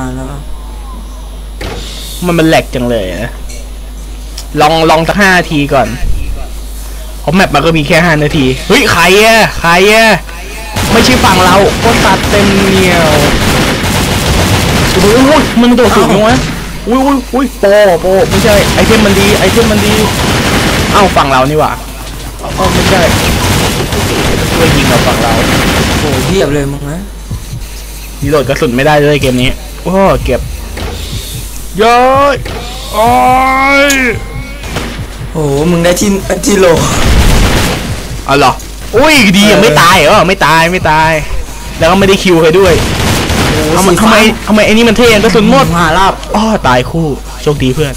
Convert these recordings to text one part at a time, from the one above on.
อ่าแล้ว มันมันแหลกจังเลยนะลองลองสักห้านาทีก่อนเพราะแมปมันก็มีแค่ห้านาที เฮ้ย ใครอะใครอะไม่ใช่ฝั่งเราก็ตัดเต็มเหนียวโอ้โหมันโดดสูงจังวะอุ้ยอุ้ยอุ้ยโปโปไม่ใช่ไอเทมมันดีไอเทมมันดีเอ้าฝั่งเรานี่หว่าเอ้าไม่ใช่ช่วยยิงเราฝั่งเราโอ้เทียบเลยมึงนะรีโหลดกระสุนไม่ได้เลยเกมนี้ โอ้เก็บเย้ยโอ้ยโอ้มึงได้ที่ที่โลเอาเหรออุ้ยดีเออะอไม่ตายเหรอไม่ตายไม่ตาย แล้วก็ไม่ได้คิวใครด้วยทำไมทำไมทำไมไอ้นี่มันเท่ยังกระสุนหมดมหาลาบอ้อตายคู่โชคดีเพื่อน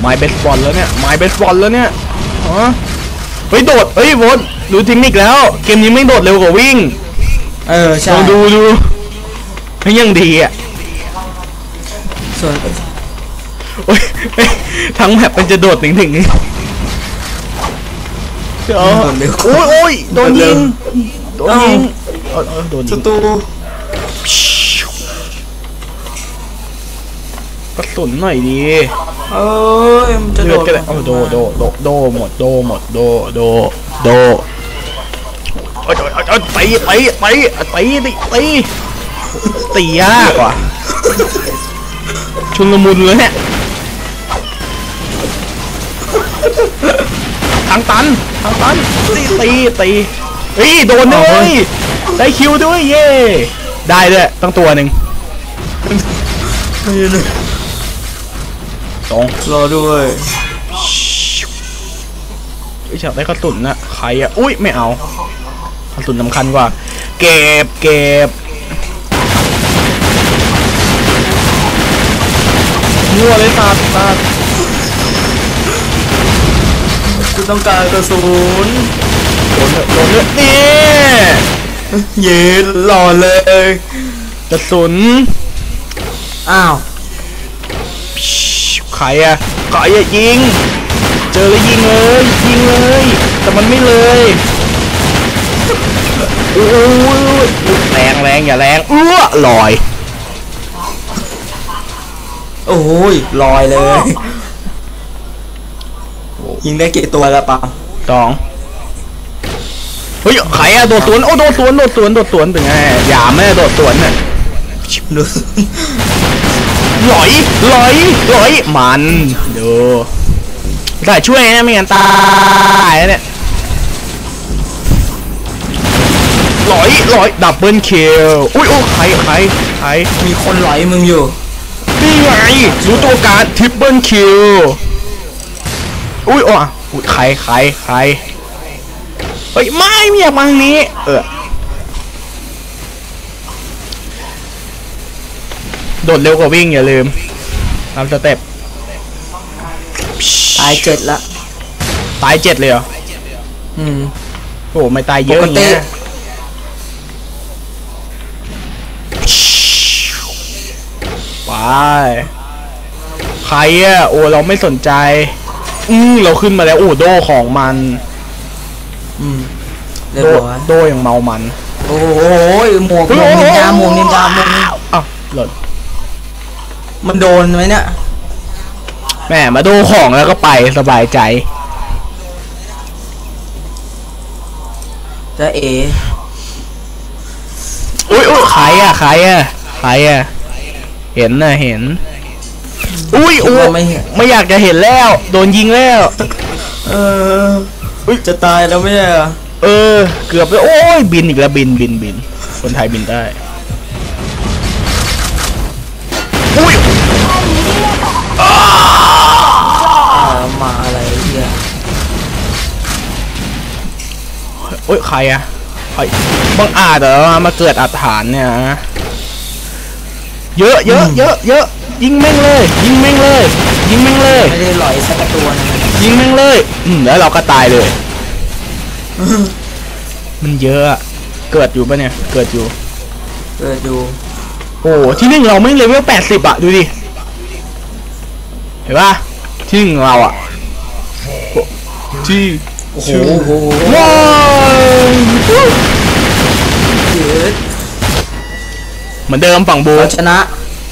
ไม้เบสบอลแล้วเนี่ยไม้เบสบอลแล้วเนี่ยฮะเฮ้ยโดดเฮ้ยโวนรู้เทคนิคแล้ว เกมนี้ไม่โดดเร็วกว่าวิ่ง เออใช่ลองดูดูเฮ้ยยังดีอะส่วนโอ้ยเฮ้ยทั้งแมปมันจะโดดถึงถึงนี่เดี๋ยวโอ้ยโอ้ยโดนยิงโดนยิงเออเออโดนสยิงตูกระสุนหน่อยดีเอ้ยมันจะเลืโดอดดก็ได้โอ้โดโดโดโดหมดโดหมดโดโดโด เอ้ยเอ้ยเอ้ยตีตีตีตีตีตีตียากว่ะชุนละมุนเลยเนี่ยทางตันทางตันตีตีตีเฮ้ยโดนด้วยได้คิวด้วยเย่ได้ด้วยตั้งตัวหนึ่งตรงรอด้วยไอ้ฉากได้กระสุนนะใครอะอุ้ยไม่เอา กระสุนสำคัญกว่า เก็บเก็บมั่วเลยตาดตาดกูต้องการกระสุนโดนเถอะโดนเถอะนี่เย็นหล่อเลยกระสุนอ้าวใครอะใครอะยิง เจอแล้วยิงเลยยิงเลย แต่มันไม่เลย โอ้ยแรงแรงอย่าแรงเอื้อลอย โอ้ยลอยเลย ยิงได้กี่ตัวแล้วปะสองเฮ้ยใครอะโดดสวนโอ้โดดสวนโดดสวนโดดสวนเป็นไงหยามแม่โดดสวนน่ะดูหลอยหลอยหลอยมันดูแต่ช่วยนะไม่งั้นตายนะเนี่ย ลอยหลอยดับเบิลคิลอุ้ยโอ้ใครใครใครมีคนหลอยมึงอยู่นี่ไงรู้ตัวการทริปเบิลคิลอุ้ยโอ้อะอุ๊ยใครใครใครเฮ้ยไม่ไม่อยากมาทางนี้ เออโดดเร็วกว่าวิ่งอย่าลืมตามสเต็ปตายเจ็ดละ ตายเจ็ดเลยเหรอ อืมโอ้ไม่ตายเยอะอย่างเงี้ปกย ติ ไป ใครอะโอ้เราไม่สนใจ อืมเราขึ้นมาแล้ว โอ้โดของมัน อืมเรียบโดร้อยโดอย่างเมามันโอ้โหหมวกหมวกนินจาหมวกนินจาหมวกนินอ้าวหล่นมันโดนไหมเนี่ยแม่มาดูของแล้วก็ไปสบายใจจะเออุ้ยอุ้ยใครอะใครอะใครอะ เห็นน่ะเห็น อุ้ยคิดโอ้ว่าไม่เห็นไม่อยากจะเห็นแล้ว โดนยิงแล้ว เอออุ้ยจะตายแล้วไม่ใช่เหรอเออ เกือบเลยโอ้ยบินอีกแล้วบินบินบิน คนไทยบินได้ อุ้ยอ่ามาอะไรเฮียโอ้ยใครอะใครบังอาจเหรอมาเกิดอัฐานเนี่ยนะ เยอะเยอะเยอะเยอะยิงแม่งเลย ยิงแม่งเลย ยิงแม่งเลย ไม่ได้หลอยสักตัวนะยิงแม่งเลย อืมแล้วเราก็ตายเลย มันเยอะอะเกิดอยู่ปะเนี่ย เกิดอยู่เกิดอยู่โอ้โหที่หนึ่งเราไม่งเลเวลแปดสิบอะดูดิ เห็นปะที่หนึ่งเราอะที่โอ้โหว้าวเกิด เหมือนเดิมฝั่งบูเราชนะ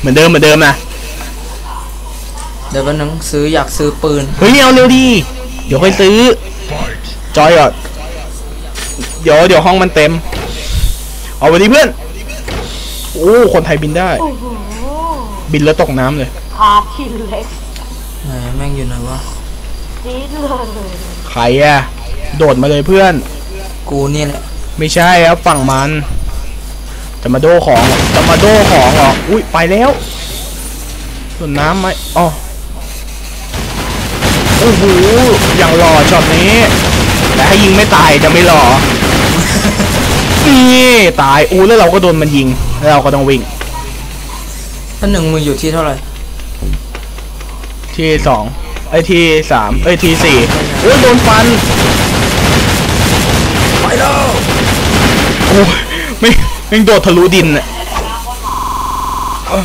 เหมือนเดิมเหมือนเดิมนะเดี๋ยววันนึงซื้ออยากซื้อปืน เฮ้ยเอาเร็วดีเดี๋ยวค่อยซื้อ จอยอะเดี๋ยวเดี๋ยวห้องมันเต็ม เอาไปดิเพื่อน โอ้ คนไทยบินได้โอ้โหบินแล้วตกน้ำเลยพาทีเล็กไหนแม่งอยู่ไหนวะจี๊ดเลยใครอะโดดมาเลยเพื่อน กูนี่แหละ ไม่ใช่ครับฝั่งมัน จะมาโดของเหรอจะมาโดของเหรออุ้ยไปแล้วส่วนน้ำไหมอ๋อโอ้โหอย่างหล่อช็อตนี้แต่ถ้ายิงไม่ตายจะไม่หล่อนี่ตายอู้แล้วเราก็โดนมันยิง แล้วเราก็ต้องวิ่งท่านหนึ่งมืออยู่ที่เท่าไหร่ที่สองไอ้ยที่สามเอ้ยที่สี่โอ้ยโดนฟันไปแล้วโอ้ยไม่ ไม่งโดดทะลุดินอะเอ้า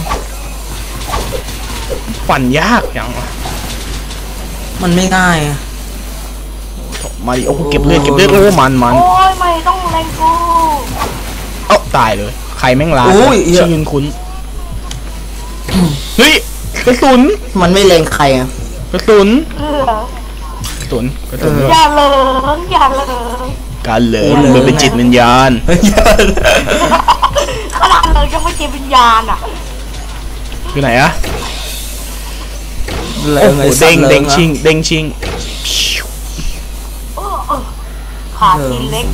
ฟันยากอย่างวะมันไม่ง่ายอะมาดิโอ้โหเก็บเลือดเก็บเลือดโอ้มันมันโอ้ยไม่ต้องแรงกูเอ้าตายเลย ใครแม่งลาดโอ้ยเหี้ย ชื่อคุ้นเฮ้ยกระสุนมันไม่เลงใครอะกระสุนเออกระสุนกระสุนเอออย่าเหลิงอย่าเหลิง การเหลิงเออเหลิงมันเป็นจิตวิญญาณเฮ้ยขนาดเหลิงยังไม่เจอวิญญาณอะอยู่ไหนอะเลโอ้งโหไอ้สัตเด้งว์เลเด้งงอะชิงเด้งชิงเออเออขาทีเล็ก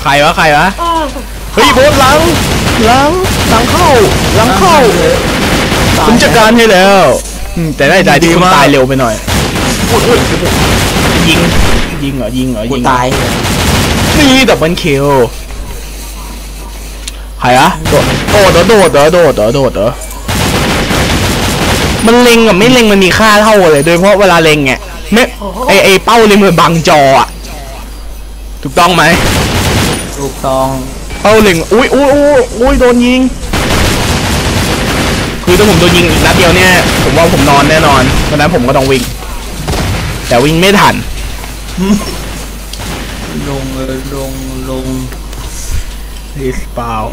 ใครวะใครวะเออเฮ้ยโบสหลังหลังหลังเข้าหลังเข้าผมจัดการให้แล้วอืมแต่ได้ใจที่คุณตายเร็วไปหน่อยอุ๊ยอุ๊ยยิงยิงเหรอยิงเหรอกูยิงตาย นี่ดับเบิลคิวใครอะโดดโดดเหรอโดดเหรอโดดโดดเหรอมันเล็งกับไม่เล็งมันมีค่าเท่ากันเลยโดยเพราะเวลาเล็งเนี่ยไม่ไอไอเป้าเล็งมันบังจออะถูกต้องไหมถูกต้องเป้าเล็งอุ้ยอุ้ยอุ้ยอุ้ยโดนยิงคือถ้าผมโดนยิงอีกนัดเดียวเนี่ยผมว่าผมนอนแน่นอนเพราะนั้นผมก็ต้องวิ่ง แต่วิ่งไม่ทัน ลงเลยลงลงรีสปาว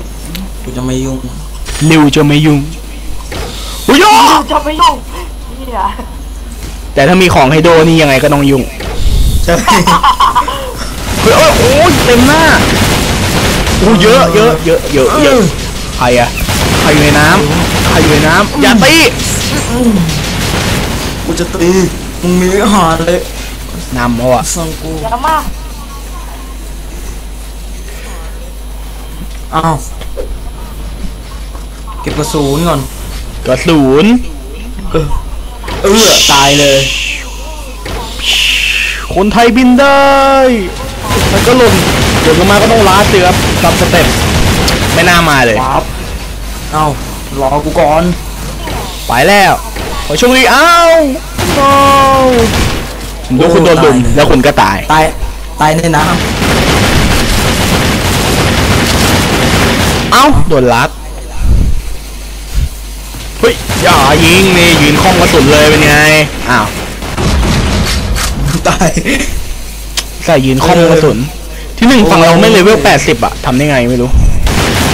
กูจะไม่ยุ่งริวจะไม่ยุ่งอุ้ยโยจะไม่ยุ่งเนี่ยแต่ถ้ามีของให้โดนี่ยังไงก็ต้องยุ่งใช่เฮ้ยโอ้ยโอ้ยเต็มหน้าโอ้เยอะเยอะเยอะเยอะเยอะใครอะใครอยู่ในน้ำใครอยู่ในน้ำอย่าตีกูจะตีมึงมีอาหารเลยนำเขาอะสั่งกูอย่ามา อ้าวเก็บกระสุนก่อนกระสุนเออตายเลย คนไทยบินได้มันก็หล่นเดี๋ยวก็มาก็ต้องล้าเสือครับตามสเต็ปไม่น่ามาเลยปั๊บเอ้ารอกูก่อน ไปแล้ว ขอโชคดีอ้าวโอ้ผมดูคุณโดนดุมแล้วคุณก็ตาย ตาย ตายในน้ เอ้าโดนลัดเฮ้ยอย่ายิงนี่ยืนคล่องกระสุนเลยเป็นไงอ้าวำตายใส่ยืนคล่องกระสุน ที่หนึ่งฝั่งเราไม่เลเวลแปดสิบอะทำได้ไงไม่รู้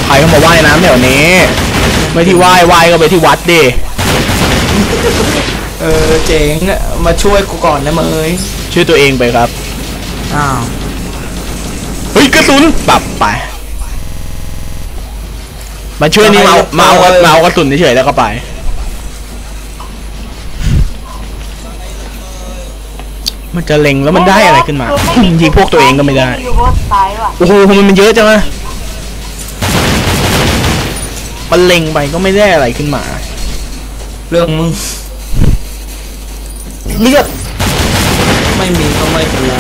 ใครเขามาว่ายน้ำแถวนี้ ไม่ที่ว่ายว่ายก็ไปที่วัดดิเออเจ๋งอะมาช่วยกูก่อนนะเมยช่วยตัวเองไปครับอ้าวเฮ้ยกระสุนปรับไป มาช่วยนี่มาเอามาเอามาเอากระสุนเฉยๆแล้วก็ไป มันจะเล็งแล้วมันได้อะไรขึ้นมาคือยิงพวกตัวเองก็ไม่ได้อยู่บนซ้ายว่ะโอ้โหมันมันเยอะจังอะมันเล็งไปก็ไม่ได้อะไรขึ้นมา เรื่องมึงเลือดไม่มีก็ไม่เป็นไร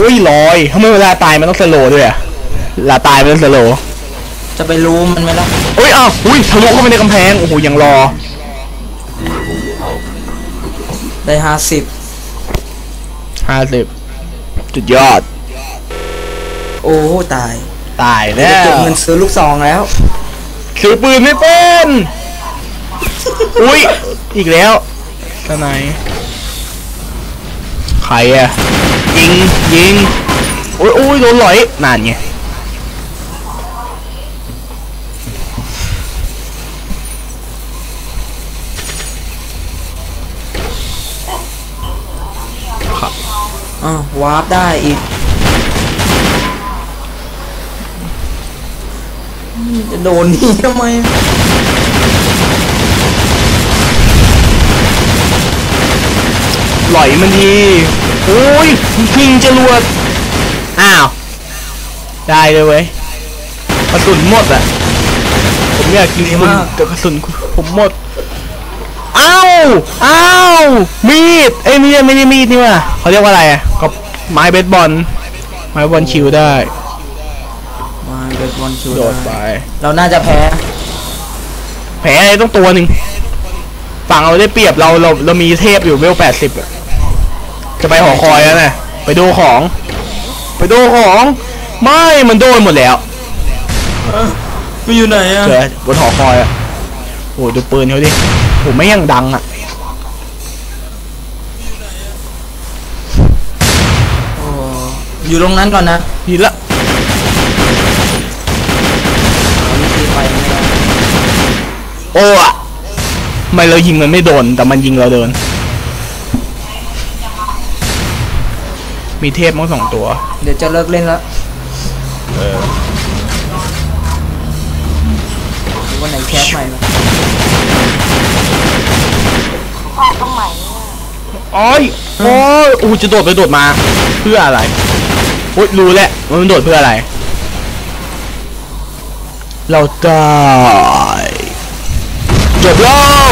อุ้ยลอยทำไมเวลาตายมันต้องสโลว์ด้วยอะเวลาตายมันต้องสโลว์จะไปรู้มันไหมล่ะอุ้ยอ้าวอุ้ยทะลุเข้าไปในกำแพง โอ้โหยังรอ ได้ห้าสิบห้าสิบจุดยอด โอ้ตายตายจะแล้วเก็บเงินซื้อลูกซองแล้ว ถือปืนไม่เป็น อุ้ย อีกแล้วทนายใครอะ ริงยิงโอ้ยโอ้ยโดนหลอยนานไงอ่าวาร์ปได้อีกจะโดนนี่ทำไมหลอยมันดี โอ้ยพิงจรวดอ้าว ได้เลยเว้ยกระสุนหมดอะผมอยากกินกระสุนแต่กระสุนผมหมดอ้าวอ้าวมีดเอ้ยไม่ใช่ไม่ใช่มีดนี่ว่ะเขาเรียกว่าอะไรอะก็ไม้เบสบอลไม้เบสบอลชิวได้มาเกิดบอลชูโดดไป เราน่าจะแพ้แผลอะไรต้องตัวหนึ่งฝั่งเราได้เปรียบเราเราเรามีเทพอยู่เวลแปดสิบ จะไปหอคอยแล้วนะไปดูของ ไปดูของ ไม่มันโดนหมดแล้วไปอยู่ไหนอะเจอบนหอคอยอะโอ้ดูปืนเขาดิโอ้ไม่ยังดังอะโอ้อยู่ตรงนั้นก่อนนะดีละเอาวิธีไปไม่ได้โอ้อะทำไมเรายิงมันไม่โดน แต่มันยิงเราโดน มีเทพมั้งสองตัว เดี๋ยวจะเลิกเล่นแล้วเออหรือวันไหนแคสใหม่นะแพ้ตรงไหนเนี่ยอ้อยโอ้ยอู้จะโดดไปโดดมาเพื่ออะไรโอ้ยรู้แล้วว่ามันโดดเพื่ออะไร เราได้จบแล้ว